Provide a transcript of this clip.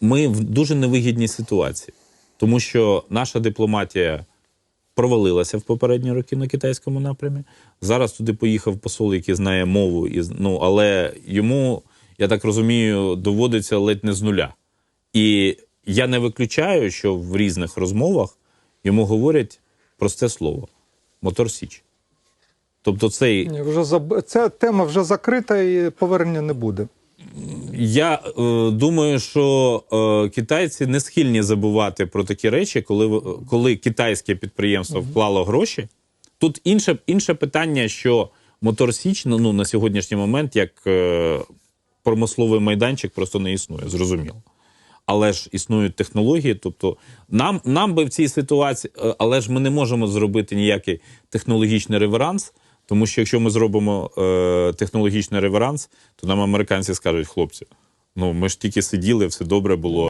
ми в дуже невигідній ситуації, тому що наша дипломатія провалилася в попередні роки на китайському напрямі. Зараз туди поїхав посол, який знає мову, і, ну, але йому, я так розумію, доводиться ледь не з нуля. І я не виключаю, що в різних розмовах йому говорять просте слово мотор Січ. Тобто цей Ні, вже заб... Ця тема вже закрита і повернення не буде. Я е, думаю, що е, китайці не схильні забувати про такі речі, коли, коли китайське підприємство вклало гроші. Тут інше, інше питання, що Мотор Січ ну, ну, на сьогоднішній момент як е, промисловий майданчик просто не існує, зрозуміло. Але ж існують технології. Тобто, нам, нам би в цій ситуації, е, але ж ми не можемо зробити ніякий технологічний реверанс. Тому що якщо ми зробимо е, технологічний реверанс, то нам американці скажуть, хлопці, ну ми ж тільки сиділи, все добре було.